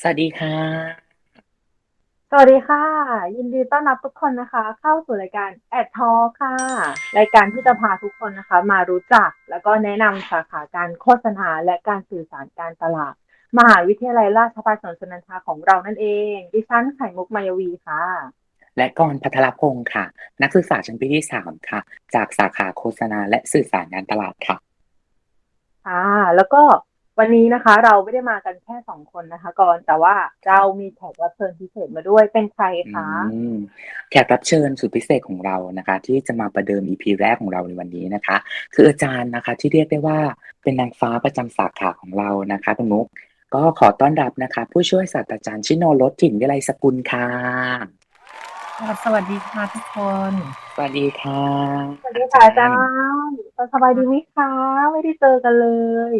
สวัสดีค่ะ สวัสดีค่ะ ยินดีต้อนรับทุกคนนะคะ เข้าสู่รายการแอดทอค่ะ รายการที่จะพาทุกคนนะคะ มารู้จักแล้วก็แนะนำสาขาการโฆษณาและการสื่อสารการตลาด มหาวิทยาลัยราชภัฏสวนสุนันทาของเรานั่นเอง ดิฉันไข่มุกมายวีค่ะ และกรณ์พัทรพงศ์ค่ะ นักศึกษาชั้นปีที่สามค่ะ จากสาขาโฆษณาและสื่อสารการตลาดค่ะค่ะแล้วก็ วันนี้นะคะเราไม่ได้มากันแค่สองคนนะคะก่อนแต่ว่าเรามีแขกรับเชิญพิเศษมาด้วยเป็นใครอืคะมแขกรับเชิญสุดพิเศษของเรานะคะ ที่จะมาประเดิม EP แรกของเราในวันนี้นะคะ คืออาจารย์นะคะที่เรียกได้ว่าเป็นนางฟ้าประจำสาขาของเรานะคะคุณมุกก็ขอต้อนรับนะคะ ผู้ช่วยศาสตราจารย์ชิโนรสถิ่นวิไลสกุลค่ะค่ะสวัสดีค่ะทุกคน สวัสดีค่ะ สวัสดีอาจาค่ะอาจารย์รย์สบายดีไหมคะ ไม่ได้เจอกันเลย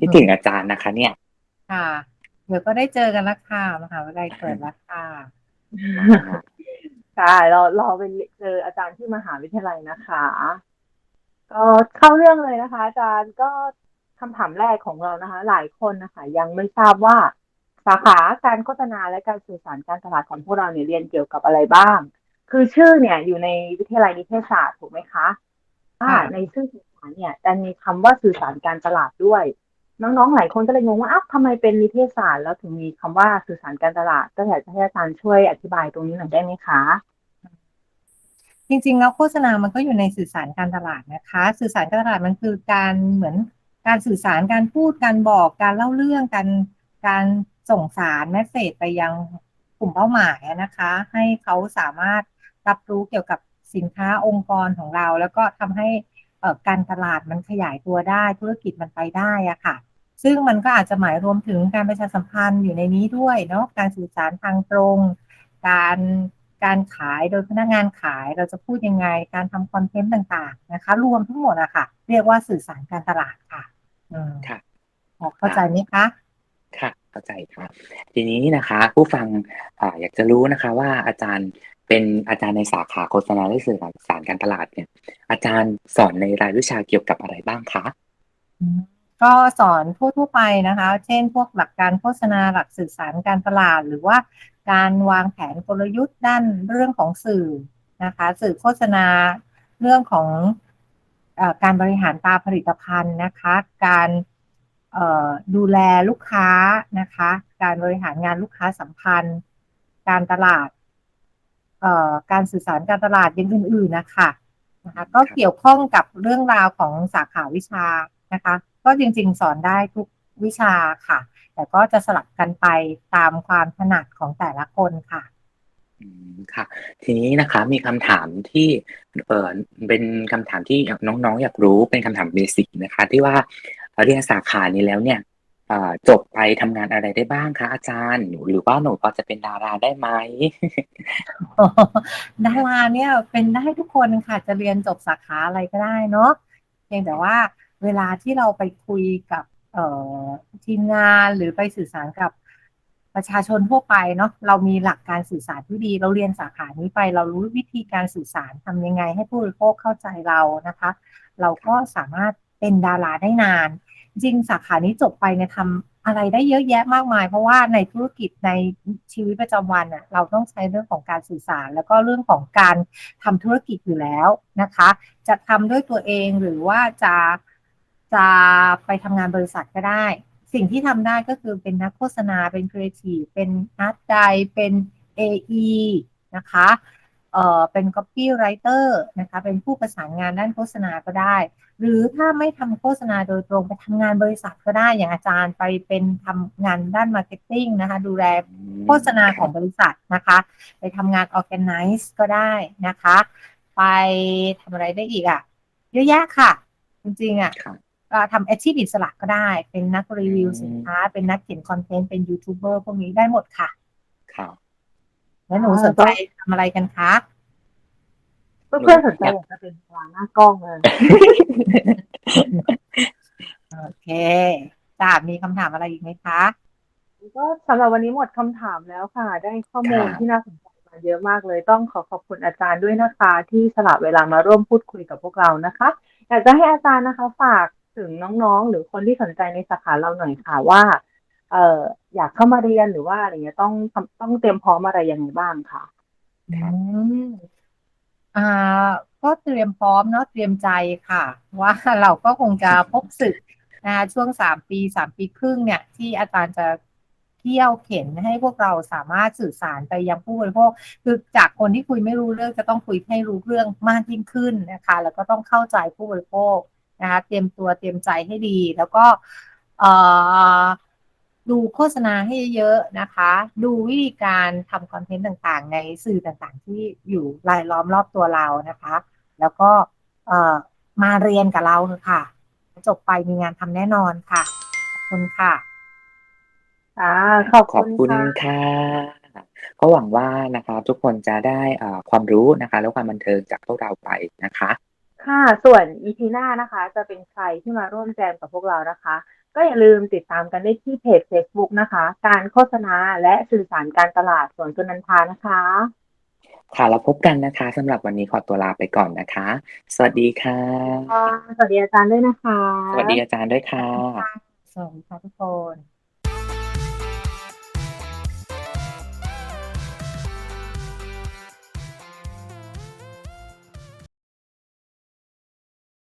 คิดถึงอาจารย์นะคะ เนี่ย ค่ะ เดี๋ยวก็ได้เจอกันแล้วค่ะมหาวิทยาลัยเปิดแล้วค่ะใช่เรารอไปเจออาจารย์ที่มหาวิทยาลัยนะคะ ก็เข้าเรื่องเลยนะคะ อาจารย์ก็คำถามแรกของเรานะคะ หลายคนนะคะ ยังไม่ทราบว่าสาขาการโฆษณาและการสื่อสารการตลาดของพวกเราเนี่ยเรียนเกี่ยวกับอะไรบ้าง คือชื่อเนี่ยอยู่ในวิทยาลัยนิเทศศาสตร์ถูกไหมคะอ่าค่ะในชื่อสาขาเนี่ยดันมีคำว่าสื่อสารการตลาดด้วย น้องๆหลายคนก็เลยงงว่าอ้าวทำไมเป็นนิเทศศาสตร์แล้วถึงมีคำว่าสื่อสารการตลาดก็อยากจะให้อาจารย์ช่วยอธิบายตรงนี้หน่อยได้ไหมคะจริงๆแล้วโฆษณามันก็อยู่ในสื่อสารการตลาดนะคะ สื่อสารการตลาดมันคือการเหมือนการสื่อสารการพูดการบอกการเล่าเรื่องการการส่งสารแมสเสจไปยังกลุ่มเป้าหมายนะคะ ให้เขาสามารถรับรู้เกี่ยวกับสินค้าองค์กรของเรา แล้วก็ทำให้ การตลาดมันขยายตัวได้ ธุรกิจมันไปได้อะค่ะ ซึ่งมันก็อาจจะหมายรวมถึงการประชาสัมพันธ์อยู่ในนี้ด้วยเนาะการสื่อสารทางตรง การการขายโดยพนักงานขายเราจะพูดยังไง การทำคอนเทนต์ต่างๆนะคะ รวมทั้งหมดอะค่ะ เรียกว่าสื่อสารการตลาดค่ะอืมค่ะพอเข้าค่ะใจไหมคะค่ะ เข้าใจครับทีนี้นะคะ ผู้ฟังออยากจะรู้นะคะ ว่าอาจารย์เป็นอาจารย์ในสาขาโฆษณาและสื่อสารการตลาดเนี่ย อาจารย์สอนในรายวิชาเกี่ยวกับอะไรบ้างคะก็สอนทั่วๆไปนะคะ เช่น พวกหลักการโฆษณาหลักสื่อสารการตลาด หรือว่าการวางแผนกลยุทธ์ด้านเรื่องของสื่อนะคะ สื่อโฆษณาเรื่องของอการบริหารตราผลิตภัณฑ์นะคะ การ ดูแลลูกค้านะคะ การบริหารงานลูกค้าสัมพันธ์ การตลาดการสื่อสารการตลาดย่างอื่นๆนะคะนะคะก็เกี่ยวข้องกับเรื่องราวของสาขาวิชานะคะ ก็จริงๆ สอนได้ทุกวิชาค่ะ แต่ก็จะสลับกันไปตามความถนัดของแต่ละคนค่ะค่ะ ทีนี้นะคะมีคำถามที่เออเป็นคำถามที่น้องๆ อยากรู้เป็นคำถามเบสิกนะคะ ที่ว่า เรียนสาขานี้แล้วเนี่ยจบไปทำงานอะไรได้บ้างคะอาจารย์หนูหรือว่าหนูพอจะเป็นดาราได้ไหมดาราเนี่ยเป็นได้ทุกคนค่ะจะเรียนจบสาขาอะไรก็ได้เนาะเพียงแต่ว่าเวลาที่เราไปคุยกับทีมงานหรือไปสื่อสารกับประชาชนทั่วไปเนาะเรามีหลักการสื่อสารที่ดี เราเรียนสาขานี้ไป เรารู้วิธีการสื่อสารทำยังไง ให้ผู้บริโภคเข้าใจเรานะคะ เราก็สามารถเป็นดาราได้นาน จริงสาขานี้จบไปเนี่ยทำอะไรได้เยอะแยะมากมาย เพราะว่าในธุรกิจในชีวิตประจำวันอะเราต้องใช้เรื่องของการสื่อสาร แล้วก็เรื่องของการทำธุรกิจอยู่แล้วนะคะ จะทำด้วยตัวเองหรือว่าจะจะไปทำงานบริษัทก็ได้ สิ่งที่ทำได้ก็คือเป็นนักโฆษณาเป็นครีเอทีฟเป็นอาร์ตไดเป็น AE นะคะ เอ่อเป็น copywriter นะคะเป็นผู้ประสานงานด้านโฆษณาก็ได้ หรือถ้าไม่ทำโฆษณาโดยตรงไปทำงานบริษัทก็ได้อย่างอาจารย์ไปเป็นทำงานด้านมาร์เก็ตติ้งนะคะดูแลอืโฆมษณาของบค่ะริษัทนะคะ ไปทำงาน organize ก็ได้นะคะ ไปทำอะไรได้อีกอะ่ะ เยอะแยะค่ะ จริงๆอะค่ะเอ่อทำอาชีพอิสระก็ได้ เป็นนักรีอืวิวสินมค้า เป็นนักเขียนคอนเทนต์ เป็นยูทูบเบอร์พวกนี้ได้หมดค่ะค่ะแล้วหอ่านูสนใจก็ทำอะไรกันคะหนู เพื่อนๆสนใจอยากอยากจะเป็นดาราหน้ากล้องเลยโอเคจ้ามีคำถามอะไรอีกไหมคะ ก็สำหรับวันนี้หมดคำถามแล้วค่ะ ได้ข้อมูลที่ค่ะน่าสนใจมาเยอะมากเลย ต้องขอขอบคุณอาจารย์ด้วยนะคะ ที่สละเวลามาร่วมพูดคุยกับพวกเรานะคะ อยากจะให้อาจารย์นะคะฝากถึงน้องๆ หรือคนที่สนใจในสาขาเราหน่อยค่ะว่า เอ่ออยากเข้ามาเรียนหรือว่าอะไรเงี้ยต้องทำต้องเตรียมพร้อมอะไรยังไงบ้างคะ อ่าก็เตรียมพร้อมเนาะเตรียมใจค่ะ ว่าเราก็คงจะพบศึกนะคะช่วงสามปีสามปีครึ่งเนี่ย ที่อาจารย์จะเที่ยวเข็นให้พวกเราสามารถสื่อสารไปยังผู้บริโภคคือจากคนที่คุยไม่รู้เรื่องจะต้องคุยให้รู้เรื่องมากยิ่งขึ้นนะคะ แล้วก็ต้องเข้าใจผู้บริโภคนะคะเตรียมตัวเตรียมใจให้ดี แล้วก็เอ่อ ดูโฆษณาให้เยอะๆนะคะ ดูวิธีการทำคอนเทนต์ต่างๆ ในสื่อต่างๆ ที่อยู่รายล้อมรอบตัวเรานะคะ แล้วก็เอ่อมาเรียนกับเราค่ะ จบไปมีงานทำแน่นอนค่ะ ขอบคุณค่ะอ่าขอบขอบคุณคุณค่ะค่ะก็หวังว่านะคะทุกคนจะได้อ่าความรู้นะคะ และความบันเทิงจากพวกเราไปนะคะ ค่ะส่วน EP หน้านะคะ จะเป็นใครที่มาร่วมแจมกับพวกเรานะคะ ก็อย่าลืมติดตามกันได้ที่เพจ Facebook นะคะ การโฆษณาและสื่อสารการตลาดสวนสุนันทานะคะ ค่ะแล้วพบกันนะคะสำหรับวันนี้ขอตัวลาไปก่อนนะคะ สวัสดีค่ะ สวัสดีอาจารย์ด้วยนะคะ สวัสดีอาจารย์ด้วยค่ะสวัสดีค่ะทุกคน